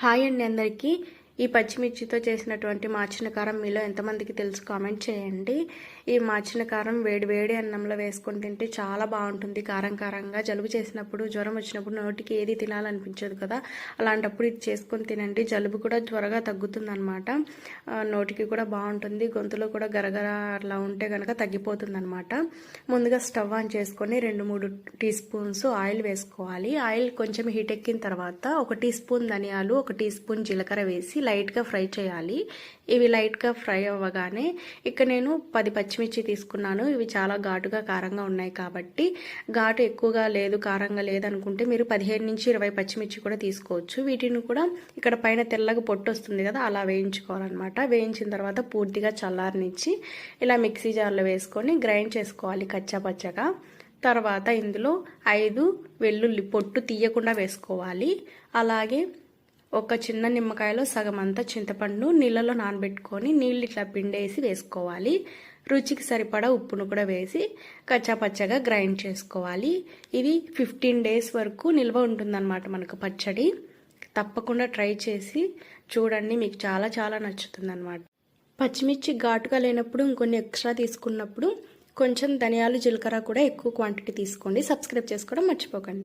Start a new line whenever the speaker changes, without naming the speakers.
Hi అండి అందరికీ. ఈ పచ్చిమిర్చితో చేసినటువంటి మార్చిన కారం మీలో ఎంతమందికి తెలుసు కామెంట్ చేయండి. ఈ మార్చిన కారం వేడి వేడి అన్నంలో వేసుకొని తింటే చాలా బాగుంటుంది. కారం కారంగా జలుబు చేసినప్పుడు జ్వరం వచ్చినప్పుడు నోటికి ఏది తినాలనిపించదు కదా? అలాంటప్పుడు ఇది చేసుకొని తినండి. జలుబు కూడా త్వరగా తగ్గుతుంది అనమాట నోటికి కూడా బాగుంటుంది. గొంతులో కూడా గరగర అలా ఉంటే కనుక తగ్గిపోతుంది అనమాట ముందుగా స్టవ్ ఆన్ చేసుకొని రెండు మూడు టీ స్పూన్స్ ఆయిల్ వేసుకోవాలి. ఆయిల్ కొంచెం హీట్ ఎక్కిన తర్వాత ఒక టీ స్పూన్ ధనియాలు ఒక టీ స్పూన్ జీలకర్ర వేసి లైట్గా ఫ్రై చేయాలి. ఇవి లైట్గా ఫ్రై అవ్వగానే ఇక్కడ నేను పది పచ్చిమిర్చి తీసుకున్నాను. ఇవి చాలా ఘాటుగా కారంగా ఉన్నాయి కాబట్టి ఘాటు ఎక్కువగా లేదు కారంగా లేదనుకుంటే మీరు పదిహేను నుంచి ఇరవై పచ్చిమిర్చి కూడా తీసుకోవచ్చు. వీటిని కూడా ఇక్కడ పైన తెల్లగా పొట్టు వస్తుంది కదా అలా వేయించుకోవాలన్నమాట. వేయించిన తర్వాత పూర్తిగా చల్లారనిచ్చి ఇలా మిక్సీ జార్లో వేసుకొని గ్రైండ్ చేసుకోవాలి కచ్చా పచ్చగా. తర్వాత ఇందులో ఐదు వెల్లుల్లి పొట్టు తీయకుండా వేసుకోవాలి. అలాగే ఒక చిన్న నిమ్మకాయలో సగం అంతా చింతపండు నీళ్ళలో నానబెట్టుకొని నీళ్ళు ఇట్లా పిండేసి వేసుకోవాలి. రుచికి సరిపడా ఉప్పును కూడా వేసి కచ్చాపచ్చగా గ్రైండ్ చేసుకోవాలి. ఇది ఫిఫ్టీన్ డేస్ వరకు నిల్వ ఉంటుందన్నమాట మనకు పచ్చడి. తప్పకుండా ట్రై చేసి చూడండి మీకు చాలా చాలా నచ్చుతుంది అనమాట పచ్చిమిర్చి ఘాటుగా లేనప్పుడు ఇంకొన్ని ఎక్స్ట్రా తీసుకున్నప్పుడు కొంచెం ధనియాలు జీలకర్ర కూడా ఎక్కువ క్వాంటిటీ తీసుకోండి. సబ్స్క్రైబ్ చేసుకోవడం మర్చిపోకండి.